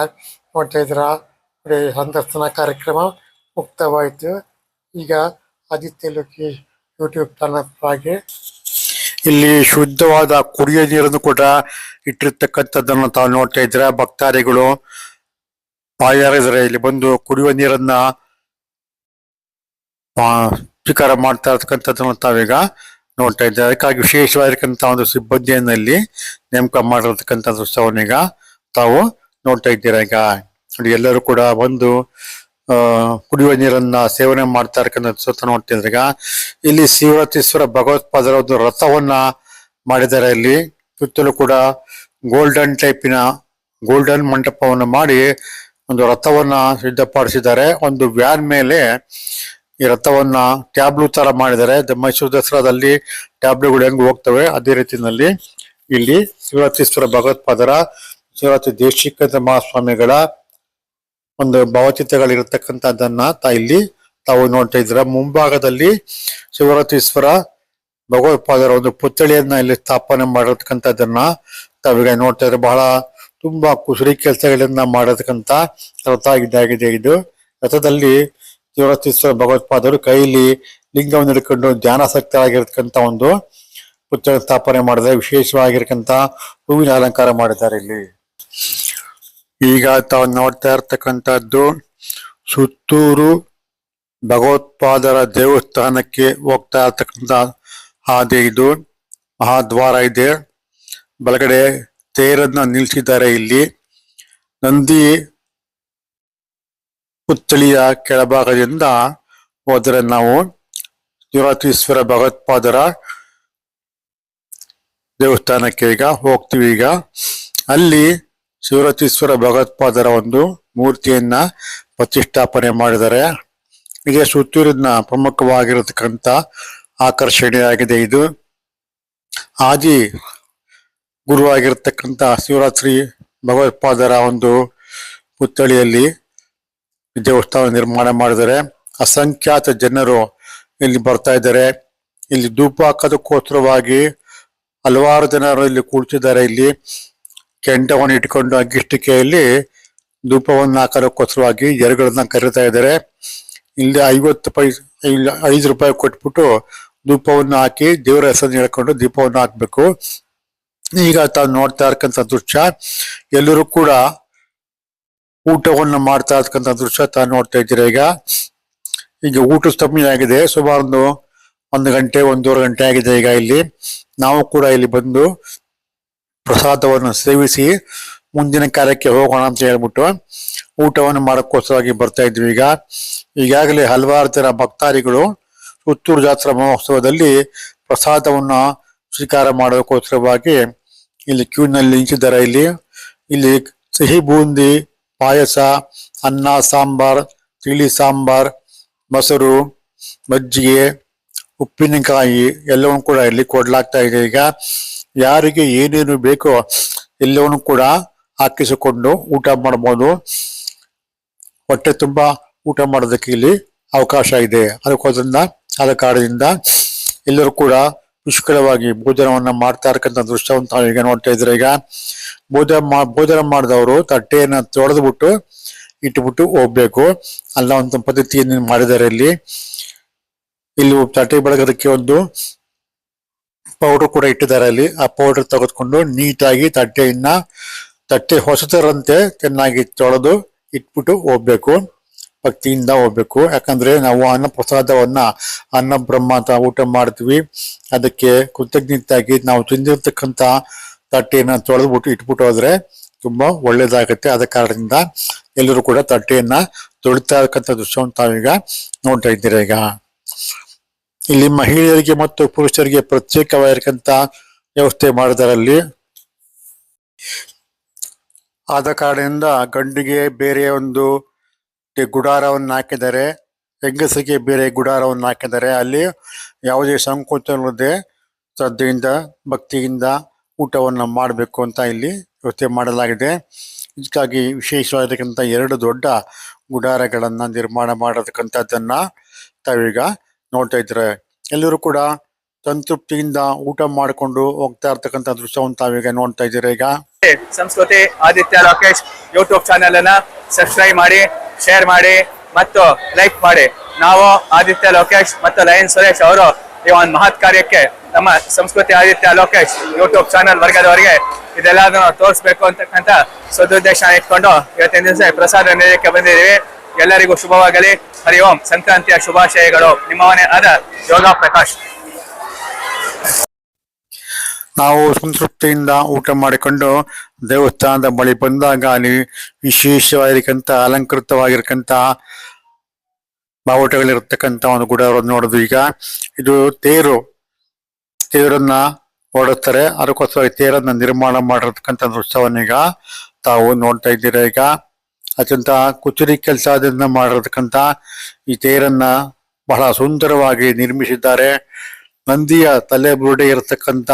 A: ನೋಡ್ತಾ ಇದ್ದೀರಾ. ಸಂದರ್ಶನ ಕಾರ್ಯಕ್ರಮ. ಮುಕ್ತವಾಯಿತು. ಈಗ ಆದಿತ್ಯ ಲೋಕಿ ಯೂಟ್ಯೂಬ್ ಚಾನಲ್ ಹಾಗೆ ಇಲ್ಲಿ ಶುದ್ಧವಾದ ಕುಡಿಯೋ ನೀರನ್ನು ಕೂಡ ಇಟ್ಟಿರ್ತಕ್ಕಂಥದ್ದನ್ನು ತಾವು ನೋಡ್ತಾ ಇದ್ರೆ ಭಕ್ತಾದಿಗಳು ಬಾಯಾರಿದ್ರೆ ಇಲ್ಲಿ ಬಂದು ಕುಡಿಯುವ ನೀರನ್ನ ಸ್ವೀಕಾರ ಮಾಡ್ತಾ ಇರ್ತಕ್ಕಂಥದ್ದನ್ನು ತಾವೀಗ ನೋಡ್ತಾ ಇದ್ದಾರೆ. ಅದಕ್ಕಾಗಿ ವಿಶೇಷವಾಗಿರ್ತಕ್ಕಂಥ ಒಂದು ಸಿಬ್ಬಂದಿಯನ್ನು ಇಲ್ಲಿ ನೇಮಕ ಮಾಡಿರ್ತಕ್ಕಂಥ ದೃಶ್ಯವನ್ನೀಗ ತಾವು ನೋಡ್ತಾ ಇದ್ದೀರಾ. ಈಗ ಎಲ್ಲರೂ ಕೂಡ ಬಂದು ಕುಡಿಯುವ ನೀರನ್ನ ಸೇವನೆ ಮಾಡ್ತಾ ಇರ್ತಕ್ಕಂಥ ದೃಶ್ಯ ನೋಡ್ತಾ ಈಗ ಇಲ್ಲಿ ಶಿವರತೀಶ್ವರ ಭಗವತ್ಪಾದರ ಒಂದು ರಥವನ್ನ ಮಾಡಿದ್ದಾರೆ ಇಲ್ಲಿ.
C: ಸುತ್ತಲೂ ಕೂಡ ಗೋಲ್ಡನ್ ಟೈಪಿನ ಗೋಲ್ಡನ್ ಮಂಟಪವನ್ನು ಮಾಡಿ ಒಂದು ರಥವನ್ನ ಸಿದ್ಧಪಡಿಸಿದ್ದಾರೆ. ಒಂದು ವ್ಯಾನ್ ಮೇಲೆ ಈ ರಥವನ್ನ ಟ್ಯಾಬ್ಲು ತರ ಮಾಡಿದ್ದಾರೆ. ಮೈಸೂರು ದಸರಾದಲ್ಲಿ ಟ್ಯಾಬ್ಲುಗಳು ಹೆಂಗ್ ಹೋಗ್ತವೆ ಅದೇ ರೀತಿಯಲ್ಲಿ ಇಲ್ಲಿ ಶಿವರಾತ್ರೀಶ್ವರ ಭಗವತ್ಪಾದರ ಶಿವರಾತ್ರಿ ದೇಶಿಕ ಮಹಾಸ್ವಾಮಿಗಳ ಒಂದು ಭಾವಚಿತ್ರಗಳಿರತಕ್ಕಂಥದ್ದನ್ನ ತಾ ಇಲ್ಲಿ ತಾವು ನೋಡ್ತಾ ಇದ್ರ ಮುಂಭಾಗದಲ್ಲಿ ಶಿವರಾತ್ರೀಶ್ವರ ಭಗವತ್ಪಾದರ ಒಂದು ಪುತ್ಥಳಿಯನ್ನ ಇಲ್ಲಿ ಸ್ಥಾಪನೆ ಮಾಡಿರ್ತಕ್ಕಂಥದ್ದನ್ನ ತಾವೀಗ ನೋಡ್ತಾ ಇದ್ರೆ ಬಹಳ ತುಂಬಾ ಕುಸುರಿ ಕೆಲಸಗಳನ್ನ ಮಾಡತಕ್ಕಂತ ರಥ ಇದು. ರಥದಲ್ಲಿ ಶಿವರಾತ್ರೀಶ್ವರ ಭಗವತ್ಪಾದರು ಕೈಲಿ ಲಿಂಗವನ್ನು ಹಿಡ್ಕೊಂಡು ಧ್ಯಾನಾಸಕ್ತರಾಗಿರ್ತಕ್ಕಂಥ ಒಂದು ಪುತ್ಥಳಿ ಸ್ಥಾಪನೆ ಮಾಡಿದರೆ ವಿಶೇಷವಾಗಿರ್ತಕ್ಕಂಥ ಹೂವಿನ ಅಲಂಕಾರ ಮಾಡಿದ್ದಾರೆ ಇಲ್ಲಿ. ಈಗ ತಾವು ನೋಡ್ತಾ ಇರ್ತಕ್ಕಂಥದ್ದು ಸುತ್ತೂರು ಭಗವತ್ಪಾದರ ದೇವಸ್ಥಾನಕ್ಕೆ ಹೋಗ್ತಾ ಇರ್ತಕ್ಕಂಥ ಹಾದಿ ಇದು. ಮಹಾದ್ವಾರ ಇದೆ. ಬಲಗಡೆ ತೇರನ್ನ ನಿಲ್ಲಿಸಿದ್ದಾರೆ ಇಲ್ಲಿ. ನಂದಿ ಪುತ್ಥಳಿಯ ಕೆಳಭಾಗದಿಂದ ಹೋದರೆ ನಾವು ಶಿವರಾತ್ರೀಶ್ವರ ಭಗವತ್ಪಾದರ ದೇವಸ್ಥಾನಕ್ಕೆ ಈಗ ಹೋಗ್ತೀವಿ ಈಗ. ಅಲ್ಲಿ ಶಿವರಾತ್ರೀಶ್ವರ ಭಗವತ್ಪಾದರ ಒಂದು ಮೂರ್ತಿಯನ್ನ ಪ್ರತಿಷ್ಠಾಪನೆ ಮಾಡಿದ್ದಾರೆ. ಇದೇ ಸುತ್ತೂರಿನ ಪ್ರಮುಖವಾಗಿರತಕ್ಕಂಥ ಆಕರ್ಷಣೆಯಾಗಿದೆ ಇದು. ಆದಿ ಗುರುವಾಗಿರತಕ್ಕಂಥ ಶಿವರಾತ್ರಿ ಭಗವತ್ಪಾದರ ಒಂದು ಪುತ್ಥಳಿಯಲ್ಲಿ ದೇವಸ್ಥಾನ ನಿರ್ಮಾಣ ಮಾಡಿದ್ದಾರೆ. ಅಸಂಖ್ಯಾತ ಜನರು ಇಲ್ಲಿ ಬರ್ತಾ ಇದ್ದಾರೆ. ಇಲ್ಲಿ ಧೂಪ ಹಾಕೋದಕ್ಕೋಸ್ಕರವಾಗಿ ಹಲವಾರು ಜನರು ಇಲ್ಲಿ ಕೂಡ್ತಿದ್ದಾರೆ ಇಲ್ಲಿ. ಕೆಂಡವನ್ನು ಇಟ್ಕೊಂಡು ಅಗ್ಗಿಷ್ಟಿಕೆಯಲ್ಲಿ ಧೂಪವನ್ನು ಹಾಕೋದಕ್ಕೋಸ್ಕರವಾಗಿ ಜನಗಳನ್ನ ಕರೀತಾ ಇದ್ದಾರೆ. ಇಲ್ಲಿ ಐವತ್ತು ಪೈ, ಇಲ್ಲಿ, ಐದು ರೂಪಾಯಿ ಕೊಟ್ಬಿಟ್ಟು ಧೂಪವನ್ನು ಹಾಕಿ ದೇವರ ಹೆಸರನ್ನು ಹೇಳ್ಕೊಂಡು ದೀಪವನ್ನು ಹಾಕಬೇಕು. ಈಗ ತಾವು ನೋಡ್ತಾ ಇರ್ತಕ್ಕಂಥ ದೃಶ್ಯ, ಎಲ್ಲರೂ ಕೂಡ ಊಟವನ್ನು ಮಾಡ್ತಾ ಇರ್ತಕ್ಕಂಥ ದೃಶ್ಯ ತಾವು ನೋಡ್ತಾ ಇದ್ದೀರಾ ಈಗ? ಈಗ ಊಟ ಸಮಯ ಆಗಿದೆ, ಸುಮಾರು ಒಂದು ಒಂದು ಗಂಟೆ, ಒಂದೂವರೆ ಗಂಟೆ ಆಗಿದೆ ಈಗ ಇಲ್ಲಿ. ನಾವು ಕೂಡ ಇಲ್ಲಿ ಬಂದು ಪ್ರಸಾದವನ್ನು ಸೇವಿಸಿ ಮುಂದಿನ ಕಾರ್ಯಕ್ಕೆ ಹೋಗೋಣ ಅಂತ ಹೇಳ್ಬಿಟ್ಟು ಊಟವನ್ನು ಮಾಡಕ್ಕೋಸ್ಕರವಾಗಿ ಬರ್ತಾ ಇದ್ವಿ. ಈಗ ಈಗಾಗಲೇ ಹಲವಾರು ಜನ ಭಕ್ತಾದಿಗಳು ಸುತ್ತೂರು ಜಾತ್ರಾ ಮಹೋತ್ಸವದಲ್ಲಿ ಪ್ರಸಾದವನ್ನ ಸ್ವೀಕಾರ ಮಾಡೋಕ್ಕೋಸ್ಕರವಾಗಿ ಇಲ್ಲಿ ಕ್ಯೂನಲ್ಲಿ ನಿಂತಿದ್ದಾರೆ. ಇಲ್ಲಿ ಇಲ್ಲಿ ಸಿಹಿ ಬೂಂದಿ, ಪಾಯಸ, ಅನ್ನ, ಸಾಂಬಾರ್, ತಿಳಿ ಸಾಂಬಾರ್, ಮೊಸರು, ಮಜ್ಜಿಗೆ, ಉಪ್ಪಿನಕಾಯಿ ಎಲ್ಲವನ್ನು ಕೂಡ ಇಲ್ಲಿ ಕೊಡ್ಲಾಗ್ತಾ ಇದೆ. ಈಗ ಯಾರಿಗೆ ಏನೇನು ಬೇಕೋ ಎಲ್ಲವನ್ನು ಕೂಡ ಹಾಕಿಸಿಕೊಂಡು ಊಟ ಮಾಡಬಹುದು. ಹೊಟ್ಟೆ ತುಂಬಾ ಊಟ ಮಾಡೋದಕ್ಕೆ ಇಲ್ಲಿ ಅವಕಾಶ ಇದೆ. ಅದಕ್ಕೋದ್ರಿಂದ ಆದ ಕಾರಣದಿಂದ ಎಲ್ಲರೂ ಕೂಡ ಪುಷ್ಕರವಾಗಿ ಭೋಜನವನ್ನ ಮಾಡ್ತಾ ಇರ್ತಕ್ಕಂಥ ದೃಶ್ಯವನ್ನು ತಾವು ಈಗ ನೋಡ್ತಾ ಇದ್ರೆ ಈಗ ಭೋಜನ ಮಾ, ಭೋಜನ ಮಾಡಿದವರು ತಟ್ಟೆಯನ್ನ ತೊಳೆದ್ಬಿಟ್ಟು ಇಟ್ಬಿಟ್ಟು ಹೋಗ್ಬೇಕು. ಅಲ್ಲ ಒಂದು ಪದ್ಧತಿಯನ್ನು ಮಾಡಿದ್ದಾರೆ ಇಲ್ಲಿ. ಇಲ್ಲಿ ತಟ್ಟೆ ಬೆಳಗೋದಕ್ಕೆ ಒಂದು ಪೌಡರ್ ಕೂಡ ಇಟ್ಟಿದ್ದಾರೆ ಅಲ್ಲಿ. ಆ ಪೌಡರ್ ತೆಗೆದುಕೊಂಡು ನೀಟಾಗಿ ತಟ್ಟೆಯನ್ನ ತಟ್ಟೆ ಹೊಸತರಂತೆ ಚೆನ್ನಾಗಿ ತೊಳೆದು ಇಟ್ಬಿಟ್ಟು ಹೋಗ್ಬೇಕು. ಭಕ್ತಿಯಿಂದ ಹೋಗ್ಬೇಕು. ಯಾಕಂದ್ರೆ ನಾವು ಅನ್ನ ಪ್ರಸಾದವನ್ನ ಅನ್ನ ಬ್ರಹ್ಮ ಅಂತ ಊಟ ಮಾಡ್ತೀವಿ. ಅದಕ್ಕೆ ಕೃತಜ್ಞತೆಯಾಗಿ ನಾವು ತಿಂದಿರ್ತಕ್ಕಂಥ ತಟ್ಟೆಯನ್ನ ತೊಳೆದ್ಬಿಟ್ಟು ಇಟ್ಬಿಟ್ಟು ಹೋದ್ರೆ ತುಂಬಾ ಒಳ್ಳೇದಾಗತ್ತೆ. ಆದ ಕಾರಣದಿಂದ ಎಲ್ಲರೂ ಕೂಡ ತಟ್ಟೆಯನ್ನ ತೊಳಿತಾ ಇರತಕ್ಕಂಥ ದೃಶ್ಯವನ್ನು ತಾವೀಗ ನೋಡ್ತಾ ಇದ್ದೀರ ಈಗ. ಇಲ್ಲಿ ಮಹಿಳೆಯರಿಗೆ ಮತ್ತು ಪುರುಷರಿಗೆ ಪ್ರತ್ಯೇಕವಾಗಿರ್ತಕ್ಕಂಥ ವ್ಯವಸ್ಥೆ ಮಾಡಿದ್ದಾರೆ ಅಲ್ಲಿ ಆದ ಕಾರಣದಿಂದ ಗಂಡಿಗೆ ಬೇರೆ ಒಂದು ಗುಡಾರವನ್ನು ಹಾಕಿದ್ದಾರೆ, ಹೆಂಗಸಿಗೆ ಬೇರೆ ಗುಡಾರವನ್ನು ಹಾಕಿದ್ದಾರೆ. ಅಲ್ಲಿ ಯಾವುದೇ ಸಂಕೋಚವಿಲ್ಲದೆ ಶ್ರದ್ಧೆಯಿಂದ, ಭಕ್ತಿಯಿಂದ ಊಟವನ್ನು ಮಾಡಬೇಕು ಅಂತ ಇಲ್ಲಿ ವ್ಯವಸ್ಥೆ ಮಾಡಲಾಗಿದೆ. ಇದಕ್ಕಾಗಿ ವಿಶೇಷವಾಗಿರ್ತಕ್ಕಂಥ ಎರಡು ದೊಡ್ಡ ಗುಡಾರಗಳನ್ನು ನಿರ್ಮಾಣ ಮಾಡತಕ್ಕಂಥದ್ದನ್ನು ತಾವೀಗ ನೋಡ್ತಾ ಇದ್ರೆ ಎಲ್ಲರೂ ಕೂಡ ಸಂತೃಪ್ತಿಯಿಂದ ಊಟ ಮಾಡಿಕೊಂಡು ಹೋಗ್ತಾ ಇರ್ತಕ್ಕಂಥ ದೃಶ್ಯವನ್ನು ತಾವೀಗ ನೋಡ್ತಾ ಇದ್ದೀರಾ ಈಗ?
B: ಸಂಸ್ಕೃತಿ, ಆದಿತ್ಯ ಲೋಕೇಶ್ ಯೂಟ್ಯೂಬ್ ಚಾನೆಲ್ ಅನ್ನ ಸಬ್ಸ್ಕ್ರೈಬ್ ಮಾಡಿ ಶೇರ್ ಮಾಡಿ ಮತ್ತು ಲೈಕ್ ಮಾಡಿ. ನಾವು ಆದಿತ್ಯ ಲೋಕೇಶ್ ಮತ್ತು ಲಯನ್ ಸುರೇಶ್ ಅವರು ಈ ಒಂದು ಮಹತ್ ಕಾರ್ಯಕ್ಕೆ ನಮ್ಮ ಸಂಸ್ಕೃತಿ, ಆದಿತ್ಯ ಲೋಕೇಶ್ ಯೂಟ್ಯೂಬ್ ಚಾನೆಲ್ ವರ್ಗದವರಿಗೆ ಇದೆಲ್ಲದನ್ನು ತೋರಿಸ್ಬೇಕು ಅಂತಕ್ಕಂಥ ಸದುದ್ದೇಶ ಇಟ್ಕೊಂಡು ಇವತ್ತಿನ ದಿವಸ ಪ್ರಸಾದ ನೀಡಕ್ಕೆ ಬಂದಿದ್ದೀವಿ. ಎಲ್ಲರಿಗೂ ಶುಭವಾಗಲಿ. ಹರಿ ಓಂ. ಸಂಕ್ರಾಂತಿಯ ಶುಭಾಶಯಗಳು. ನಿಮ್ಮವನೇ ಆದ ಯೋಗ ಪ್ರಕಾಶ್.
C: ನಾವು ಸಂತೃಪ್ತಿಯಿಂದ ಊಟ ಮಾಡಿಕೊಂಡು ದೇವಸ್ಥಾನದ ಬಳಿ ಬಂದಾಗ ಅಲ್ಲಿ ವಿಶೇಷವಾಗಿರ್ತಕ್ಕಂಥ, ಅಲಂಕೃತವಾಗಿರ್ತಕ್ಕಂಥ ಬಾವುಟಗಳಿರ್ತಕ್ಕಂಥ ಒಂದು ಗುಡ ನೋಡುದು ಈಗ. ಇದು ತೇರು. ತೇರನ್ನ ಓಡುತ್ತಾರೆ ಅದಕ್ಕೋಸ್ಕರ ತೇರನ್ನ ನಿರ್ಮಾಣ ಮಾಡಿರ್ತಕ್ಕಂಥ ಈಗ ತಾವು ನೋಡ್ತಾ ಇದ್ದೀರಾ ಈಗ. ಅತ್ಯಂತ ಕುಚುರಿ ಕೆಲಸದಿಂದ ಮಾಡಿರತಕ್ಕಂಥ ಈ ತೇರನ್ನ ಬಹಳ ಸುಂದರವಾಗಿ ನಿರ್ಮಿಸಿದ್ದಾರೆ. ನಂದಿಯ ತಲೆಬುರುಡೆ ಇರತಕ್ಕಂತ,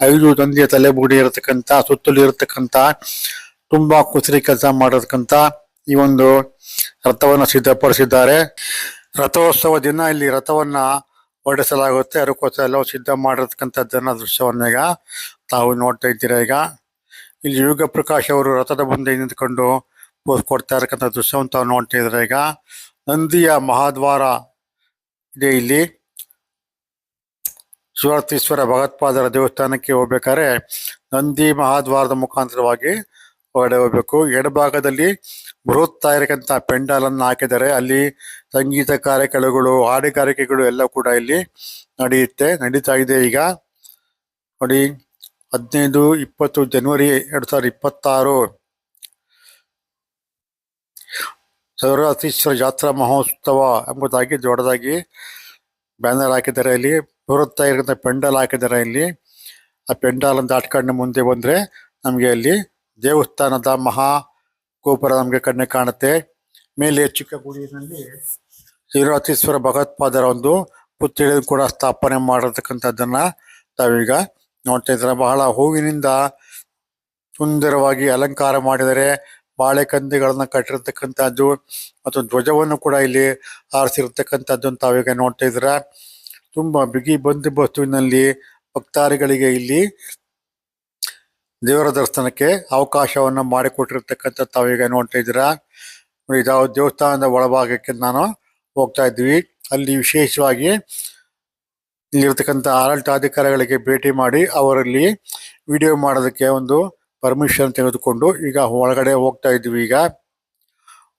C: ಐದು ನಂದಿಯ ತಲೆಬುರುಡೆ ಇರತಕ್ಕಂತ, ಸುತ್ತಲೂ ಇರತಕ್ಕಂತ, ತುಂಬಾ ಕುಸರಿ ಕೆಲಸ ಮಾಡಿರತಕ್ಕಂಥ ಈ ಒಂದು ರಥವನ್ನು ಸಿದ್ಧಪಡಿಸಿದ್ದಾರೆ. ರಥೋತ್ಸವ ದಿನ ಇಲ್ಲಿ ರಥವನ್ನ ಹೊರಡಿಸಲಾಗುತ್ತೆ. ಅದಕ್ಕೋಸ್ಕರ ಎಲ್ಲ ಸಿದ್ಧ ಮಾಡಿರ್ತಕ್ಕಂಥದ್ದನ್ನ ದೃಶ್ಯವನ್ನ ಈಗ ತಾವು ನೋಡ್ತಾ ಇದ್ದೀರಾ ಈಗ. ಇಲ್ಲಿ ಯೋಗ ಪ್ರಕಾಶ್ ಅವರು ರಥದ ಮುಂದೆ ನಿಂತ್ಕೊಂಡು ಕೊಡ್ತಾ ಇರತಕ್ಕಂಥ ದೃಶ್ಯವನ್ನು ತಾವು ನೋಡ್ತಾ ಇದ್ದೀರಾ ಈಗ ನಂದಿಯ ಮಹಾದ್ವಾರ ಇದೆ ಇಲ್ಲಿ. ಶಿವರಾತ್ರೀಶ್ವರ ಭಗತ್ಪಾದರ ದೇವಸ್ಥಾನಕ್ಕೆ ಹೋಗ್ಬೇಕಾದ್ರೆ ನಂದಿ ಮಹಾದ್ವಾರದ ಮುಖಾಂತರವಾಗಿ ಹೊರಗಡೆ ಹೋಗ್ಬೇಕು. ಎಡಭಾಗದಲ್ಲಿ ಬೃಹತ್ ಇರತಕ್ಕಂಥ ಪೆಂಡಾಲ್ ಅನ್ನು ಹಾಕಿದ್ದಾರೆ. ಅಲ್ಲಿ ಸಂಗೀತ ಕಾರ್ಯಕ್ರಮಗಳು ಹಾಡುಗಾರಿಕೆಗಳು ಎಲ್ಲ ಕೂಡ ಇಲ್ಲಿ ನಡೆಯುತ್ತೆ, ನಡೀತಾ ಇದೆ ಈಗ. ನೋಡಿ, ಹದಿನೈದು, ಇಪ್ಪತ್ತು ಜನವರಿ ಎರಡ್ ಸಾವಿರದ ಇಪ್ಪತ್ತಾರು ಶಿವರಾತ್ರೀಶ್ವರ ಜಾತ್ರಾ ಮಹೋತ್ಸವ ಎಂಬುದಾಗಿ ದೊಡ್ಡದಾಗಿ ಬ್ಯಾನರ್ ಹಾಕಿದ್ದಾರೆ ಇಲ್ಲಿ. ಬರುತ್ತಾ ಇರೋ ಪೆಂಡಲ್ ಹಾಕಿದ್ದಾರೆ ಇಲ್ಲಿ. ಆ ಪೆಂಡಾಲ್ ದಾಟ್ಕೊಂಡು ಮುಂದೆ ಬಂದ್ರೆ ನಮಗೆ ಅಲ್ಲಿ ದೇವಸ್ಥಾನದ ಮಹಾ ಗೋಪುರ ನಮಗೆ ಕಣ್ಣೆ ಕಾಣುತ್ತೆ. ಮೇಲೆ ಚಿಕ್ಕ ಗುಡಿಯಲ್ಲಿ ಶಿವರಾತ್ರೀಶ್ವರ ಭಗತ್ಪಾದರ ಒಂದು ಪುತ್ಥಳಿಯನ್ನು ಕೂಡ ಸ್ಥಾಪನೆ ಮಾಡಿರ್ತಕ್ಕಂಥದ್ದನ್ನು ತಾವೀಗ ನೋಡ್ತಾ ಇದ್ರೆ ಬಹಳ ಹೂವಿನಿಂದ ಸುಂದರವಾಗಿ ಅಲಂಕಾರ ಮಾಡಿದರೆ ಬಾಳೆಕಂದಿಗಳನ್ನ ಕಟ್ಟಿರ್ತಕ್ಕಂಥದ್ದು ಮತ್ತು ಧ್ವಜವನ್ನು ಕೂಡ ಇಲ್ಲಿ ಹಾರಿಸಿರ್ತಕ್ಕಂಥದ್ದನ್ನು ತಾವೀಗ ನೋಡ್ತಾ ಇದ್ರ ತುಂಬಾ ಬಿಗಿ ಬಂದೋಬಸ್ತಿನಲ್ಲಿ ಭಕ್ತಾರಿಗಳಿಗೆ ಇಲ್ಲಿ ದೇವರ ದರ್ಶನಕ್ಕೆ ಅವಕಾಶವನ್ನ ಮಾಡಿಕೊಟ್ಟಿರ್ತಕ್ಕಂಥ ತಾವೀಗ ನೋಡ್ತಾ ಇದ್ದೀರಾ. ನೋಡಿ ಇದಾವ ದೇವಸ್ಥಾನದ ಒಳಭಾಗಕ್ಕೆ ನಾನು ಹೋಗ್ತಾ ಇದ್ವಿ ಅಲ್ಲಿ ವಿಶೇಷವಾಗಿ ಇಲ್ಲಿರ್ತಕ್ಕಂಥ ಆಡಳಿತಾಧಿಕಾರಿಗಳಿಗೆ ಭೇಟಿ ಮಾಡಿ ಅವರಲ್ಲಿ ವಿಡಿಯೋ ಮಾಡೋದಕ್ಕೆ ಒಂದು ಪರ್ಮಿಷನ್ ತೆಗೆದುಕೊಂಡು ಈಗ ಒಳಗಡೆ ಹೋಗ್ತಾ ಇದ್ವಿ ಈಗ.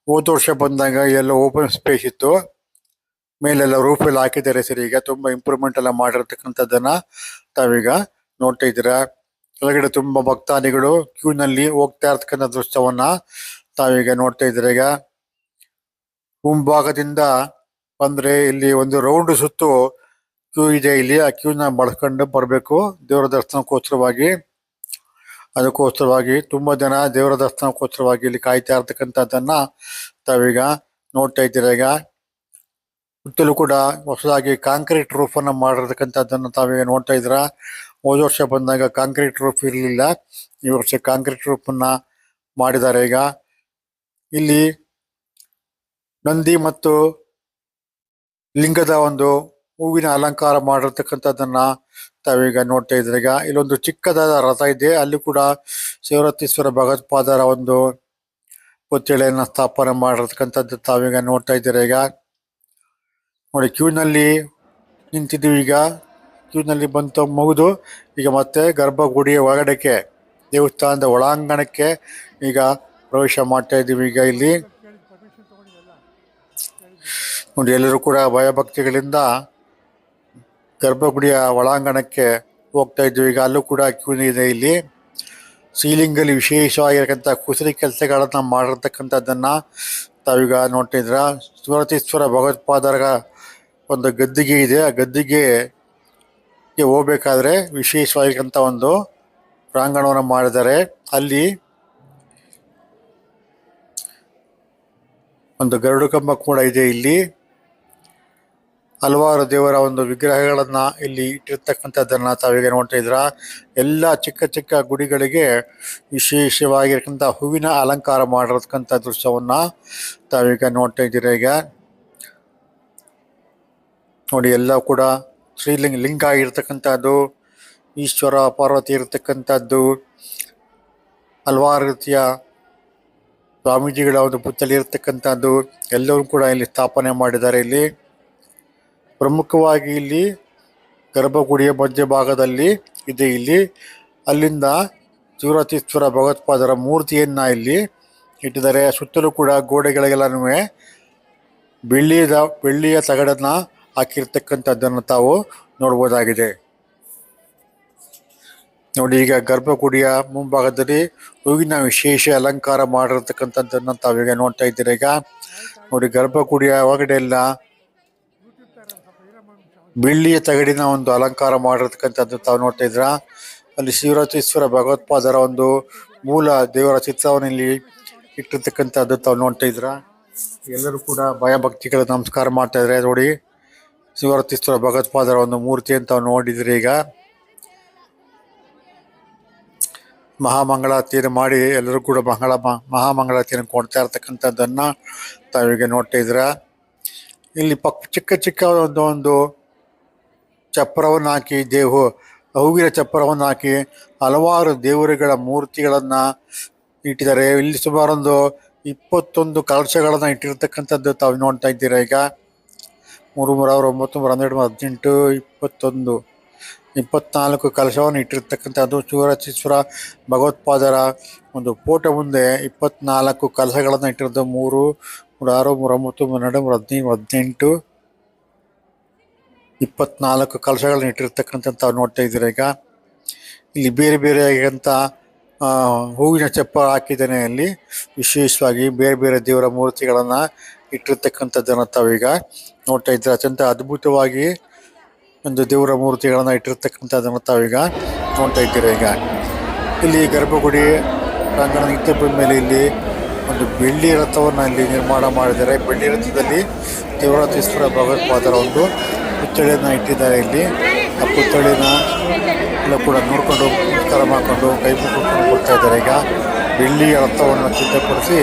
C: ಹೋದ ವರ್ಷ ಬಂದಾಗ ಎಲ್ಲ ಓಪನ್ ಸ್ಪೇಸ್ ಇತ್ತು. ಮೇಲೆಲ್ಲ ರೂಫ್ ಎಲ್ಲ ಹಾಕಿದ್ದಾರೆ ಸರಿ ಈಗ. ತುಂಬಾ ಇಂಪ್ರೂವ್ಮೆಂಟ್ ಎಲ್ಲ ಮಾಡಿರ್ತಕ್ಕಂಥದ್ದನ್ನ ತಾವೀಗ ನೋಡ್ತಾ ಇದ್ದೀರಾ. ಕೆಳಗಡೆ ತುಂಬಾ ಭಕ್ತಾದಿಗಳು ಕ್ಯೂ ನಲ್ಲಿ ಹೋಗ್ತಾ ಇರ್ತಕ್ಕಂಥ ದೃಶ್ಯವನ್ನ ತಾವೀಗ ನೋಡ್ತಾ ಇದ್ದೀರ ಈಗ. ಮುಂಭಾಗದಿಂದ ಬಂದ್ರೆ ಇಲ್ಲಿ ಒಂದು ರೌಂಡ್ ಸುತ್ತು ಕ್ಯೂ ಇದೆ ಇಲ್ಲಿ. ಆ ಕ್ಯೂನ ಬಳಸ್ಕೊಂಡು ಬರಬೇಕು. ದೇವರ ದರ್ಶನಕ್ಕೋಸ್ಕರವಾಗಿ. ಅದಕ್ಕೋಸ್ಕರವಾಗಿ ತುಂಬಾ ಜನ ದೇವರ ದರ್ಶನಕ್ಕೋಸ್ಕರವಾಗಿ ಇಲ್ಲಿ ಕಾಯ್ತಾ ಇರ್ತಕ್ಕಂಥದ್ದನ್ನ ತಾವೀಗ ನೋಡ್ತಾ ಇದ್ದೀರಾ. ಈಗ ಸುತ್ತಲೂ ಕೂಡ ಹೊಸದಾಗಿ ಕಾಂಕ್ರೀಟ್ ಅನ್ನ ಮಾಡಿರ್ತಕ್ಕಂಥದ್ದನ್ನ ತಾವೀಗ ನೋಡ್ತಾ ಇದ್ದೀರಾ. ಹೋದ ವರ್ಷ ಬಂದಾಗ ಕಾಂಕ್ರೀಟ್ ರೂಫ್ ಇರಲಿಲ್ಲ. ಈ ವರ್ಷ ಕಾಂಕ್ರೀಟ್ ರೂಫ್ ಅನ್ನ ಮಾಡಿದ್ದಾರೆ. ಈಗ ಇಲ್ಲಿ ನಂದಿ ಮತ್ತು ಲಿಂಗದ ಒಂದು ಹೂವಿನ ಅಲಂಕಾರ ಮಾಡಿರ್ತಕ್ಕಂಥದ್ದನ್ನ ತಾವೀಗ ನೋಡ್ತಾ ಇದ್ರೆ ಈಗ ಇಲ್ಲೊಂದು ಚಿಕ್ಕದಾದ ರಥ ಇದೆ. ಅಲ್ಲಿ ಕೂಡ ಶಿವರಾತ್ರೀಶ್ವರ ಭಗತ್ಪಾದರ ಒಂದು ಪುತ್ಥಳಿಯನ್ನ ಸ್ಥಾಪನೆ ಮಾಡಿರ್ತಕ್ಕಂಥದ್ದು ತಾವೀಗ ನೋಡ್ತಾ ಇದ್ದೀರ ಈಗ. ನೋಡಿ, ಕ್ಯೂನಲ್ಲಿ ನಿಂತಿದ್ದೀವಿ ಈಗ. ಕ್ಯೂನಲ್ಲಿ ಬಂತು, ಮುಗಿದು ಈಗ ಮತ್ತೆ ಗರ್ಭಗುಡಿಯ ಒಳಗಡೆಗೆ ದೇವಸ್ಥಾನದ ಒಳಾಂಗಣಕ್ಕೆ ಈಗ ಪ್ರವೇಶ ಮಾಡ್ತಾ ಇದ್ದೀವಿ ಈಗ ಇಲ್ಲಿ. ನೋಡಿ, ಎಲ್ಲರೂ ಕೂಡ ಭಯಭಕ್ತಿಗಳಿಂದ ಗರ್ಭಗುಡಿಯ ಒಳಾಂಗಣಕ್ಕೆ ಹೋಗ್ತಾ ಇದ್ವಿ. ಈಗ ಅಲ್ಲೂ ಕೂಡ ಕ್ಯೂ ಇದೆ. ಇಲ್ಲಿ ಸೀಲಿಂಗಲ್ಲಿ ವಿಶೇಷವಾಗಿರತಕ್ಕಂಥ ಕುಸರಿ ಕೆಲಸಗಳನ್ನು ಮಾಡಿರ್ತಕ್ಕಂಥದ್ದನ್ನು ತಾವೀಗ ನೋಡ್ತಿದ್ರ ಸ್ಮೃತೀಶ್ವರ ಭಗವತ್ಪಾದರ ಒಂದು ಗದ್ದಿಗೆ ಇದೆ. ಆ ಗದ್ದಿಗೆಗೆ ಹೋಗ್ಬೇಕಾದ್ರೆ ವಿಶೇಷವಾಗಿರ್ತಕ್ಕಂಥ ಒಂದು ಪ್ರಾಂಗಣವನ್ನು ಮಾಡಿದ್ದಾರೆ. ಅಲ್ಲಿ ಒಂದು ಗರುಡು ಕಂಬ ಕೂಡ ಇದೆ ಇಲ್ಲಿ. ಹಲವಾರು ದೇವರ ಒಂದು ವಿಗ್ರಹಗಳನ್ನ ಇಲ್ಲಿ ಇಟ್ಟಿರ್ತಕ್ಕಂಥದ್ದನ್ನ ತಾವೀಗ ನೋಡ್ತಾ ಇದ್ರ ಎಲ್ಲ ಚಿಕ್ಕ ಚಿಕ್ಕ ಗುಡಿಗಳಿಗೆ ವಿಶೇಷವಾಗಿರ್ತಕ್ಕಂಥ ಹೂವಿನ ಅಲಂಕಾರ ಮಾಡಿರ್ತಕ್ಕಂಥ ದೃಶ್ಯವನ್ನ ತಾವೀಗ ನೋಡ್ತಾ ಇದ್ದೀರ ಈಗ. ನೋಡಿ, ಎಲ್ಲ ಕೂಡ ಶ್ರೀಲಿಂಗ್ ಲಿಂಗ ಆಗಿರ್ತಕ್ಕಂಥದ್ದು, ಈಶ್ವರ, ಪಾರ್ವತಿ ಇರತಕ್ಕಂಥದ್ದು, ಹಲವಾರು ರೀತಿಯ ಸ್ವಾಮೀಜಿಗಳ ಒಂದು ಪುತ್ತಲಿ ಇರತಕ್ಕಂಥದ್ದು ಎಲ್ಲವೂ ಕೂಡ ಇಲ್ಲಿ ಸ್ಥಾಪನೆ ಮಾಡಿದ್ದಾರೆ ಇಲ್ಲಿ. ಪ್ರಮುಖವಾಗಿ ಇಲ್ಲಿ ಗರ್ಭಗುಡಿಯ ಮಧ್ಯಭಾಗದಲ್ಲಿ ಇದೆ ಇಲ್ಲಿ. ಅಲ್ಲಿಂದ ಶಿವರಾತೀಶ್ವರ ಭಗವತ್ಪಾದರ ಮೂರ್ತಿಯನ್ನ ಇಲ್ಲಿ ಇಟ್ಟಿದ್ದಾರೆ. ಸುತ್ತಲೂ ಕೂಡ ಗೋಡೆಗಳಿಗೆಲ್ಲನೂ ಬೆಳ್ಳಿಯದ ಬೆಳ್ಳಿಯ ತಗಡನ್ನ ಹಾಕಿರ್ತಕ್ಕಂಥದ್ದನ್ನು ತಾವು ನೋಡ್ಬೋದಾಗಿದೆ. ನೋಡಿ, ಈಗ ಗರ್ಭಗುಡಿಯ ಮುಂಭಾಗದಲ್ಲಿ ಹೂವಿನ ವಿಶೇಷ ಅಲಂಕಾರ ಮಾಡಿರ್ತಕ್ಕಂಥದ್ದನ್ನು ತಾವೀಗ ನೋಡ್ತಾ ಇದ್ದೀರ ಈಗ. ನೋಡಿ, ಗರ್ಭಗುಡಿಯ ಒಳಗಡೆ ಎಲ್ಲ ಬೆಳ್ಳಿಯ ತಗಡಿನ ಒಂದು ಅಲಂಕಾರ ಮಾಡಿರ್ತಕ್ಕಂಥದ್ದು ತಾವು ನೋಡ್ತಾ ಇದ್ರ ಅಲ್ಲಿ ಶಿವರಾತ್ರೀಶ್ವರ ಭಗವತ್ಪಾದರ ಒಂದು ಮೂಲ ದೇವರ ಚಿತ್ರವನ್ನು ಇಲ್ಲಿ ಇಟ್ಟಿರ್ತಕ್ಕಂಥದ್ದು ತಾವು ನೋಡ್ತಾ ಇದ್ರ ಎಲ್ಲರೂ ಕೂಡ ಭಯ ಭಕ್ತಿಗಳ ನಮಸ್ಕಾರ ಮಾಡ್ತಾ ಇದ್ರೆ ನೋಡಿ, ಶಿವರಾತ್ರೀಶ್ವರ ಭಗವತ್ಪಾದರ ಒಂದು ಮೂರ್ತಿ ಅಂತ ನೋಡಿದ್ರಿ ಈಗ. ಮಹಾಮಂಗಳಾರತಿಯನ್ನು ಮಾಡಿ ಎಲ್ಲರೂ ಕೂಡ ಮಂಗಳ ಮಹಾಮಂಗಳಾರತಿಯನ್ನು ಕೊಡ್ತಾ ಇರ್ತಕ್ಕಂಥದ್ದನ್ನ ತಾವೀಗ ನೋಡ್ತಾ ಇದ್ರ ಇಲ್ಲಿ ಪಕ್, ಚಿಕ್ಕ ಚಿಕ್ಕ ಒಂದು ಒಂದು ಚಪ್ಪರವನ್ನು ಹಾಕಿ ದೇವು ಹೂವಿನ ಚಪ್ಪರವನ್ನು ಹಾಕಿ ಹಲವಾರು ದೇವರುಗಳ ಮೂರ್ತಿಗಳನ್ನು ಇಟ್ಟಿದ್ದಾರೆ. ಇಲ್ಲಿ ಸುಮಾರೊಂದು ಇಪ್ಪತ್ತೊಂದು ಕಲಶಗಳನ್ನು ಇಟ್ಟಿರ್ತಕ್ಕಂಥದ್ದು ತಾವು ನೋಡ್ತಾ ಇದ್ದೀರಾ ಈಗ. ಮೂರು ಮೂರು ಆರು, ಒಂಬತ್ತು ಮೂರು ಹನ್ನೆರಡು ಮೂರು ಹದಿನೆಂಟು, ಇಪ್ಪತ್ತೊಂದು, ಇಪ್ಪತ್ನಾಲ್ಕು ಕಲಶವನ್ನು ಇಟ್ಟಿರ್ತಕ್ಕಂಥದ್ದು. ಶಿವರಾಜೇಶ್ವರ ಭಗವತ್ಪಾದರ ಒಂದು ಫೋಟೋ ಮುಂದೆ ಇಪ್ಪತ್ನಾಲ್ಕು ಕಲಶಗಳನ್ನು ಇಟ್ಟಿರೋದು. ಮೂರು ಮೂರು ಆರು, ಮೂರು ಒಂಬತ್ತು, ಮೂರು ಹನ್ನೆರಡು, ಮೂರು ಹದಿನೈದು ಹದಿನೆಂಟು ಇಪ್ಪತ್ನಾಲ್ಕು ಕಲಶಗಳನ್ನ ಇಟ್ಟಿರ್ತಕ್ಕಂಥ ತಾವು ನೋಡ್ತಾ ಇದ್ದೀರ ಈಗ? ಇಲ್ಲಿ ಬೇರೆ ಬೇರೆ ಆ, ಹೂವಿನ ಚಪ್ಪ ಹಾಕಿದ್ದೇನೆ ಅಲ್ಲಿ. ವಿಶೇಷವಾಗಿ ಬೇರೆ ಬೇರೆ ದೇವರ ಮೂರ್ತಿಗಳನ್ನು ಇಟ್ಟಿರ್ತಕ್ಕಂಥದ್ದನ್ನು ತಾವೀಗ ನೋಡ್ತಾ ಇದ್ದೀರ? ಅತ್ಯಂತ ಅದ್ಭುತವಾಗಿ ಒಂದು ದೇವರ ಮೂರ್ತಿಗಳನ್ನು ಇಟ್ಟಿರ್ತಕ್ಕಂಥದ್ದನ್ನು ತಾವೀಗ ನೋಡ್ತಾ ಇದ್ದೀರ ಈಗ? ಇಲ್ಲಿ ಗರ್ಭಗುಡಿ ಪ್ರಾಂಗಣ ನಿತ್ಯ ಮೇಲೆ ಇಲ್ಲಿ ಒಂದು ಬೆಳ್ಳಿ ರಥವನ್ನು ಇಲ್ಲಿ ನಿರ್ಮಾಣ ಮಾಡಿದ್ದಾರೆ. ಬೆಳ್ಳಿ ರಥದಲ್ಲಿ ದೇವರ ದೇವರಾತೀಶ್ವರ ಭಗವತ್ಪಾದರ ಒಂದು ಪುತ್ಥಳಿಯನ್ನು ಇಟ್ಟಿದ್ದಾರೆ ಇಲ್ಲಿ. ಆ ಪುತ್ಥಳಿನ ಎಲ್ಲ ಕೂಡ ನೋಡಿಕೊಂಡು ನಮಸ್ಕಾರ ಮಾಡಿಕೊಂಡು, ಕೈ ಮುಗಿಸ್ಕೊಂಡು ಕೊಡ್ತಾ ಇದ್ದಾರೆ. ಈಗ ಬೆಳ್ಳಿಯ ರಥವನ್ನು ಸಿದ್ಧಪಡಿಸಿ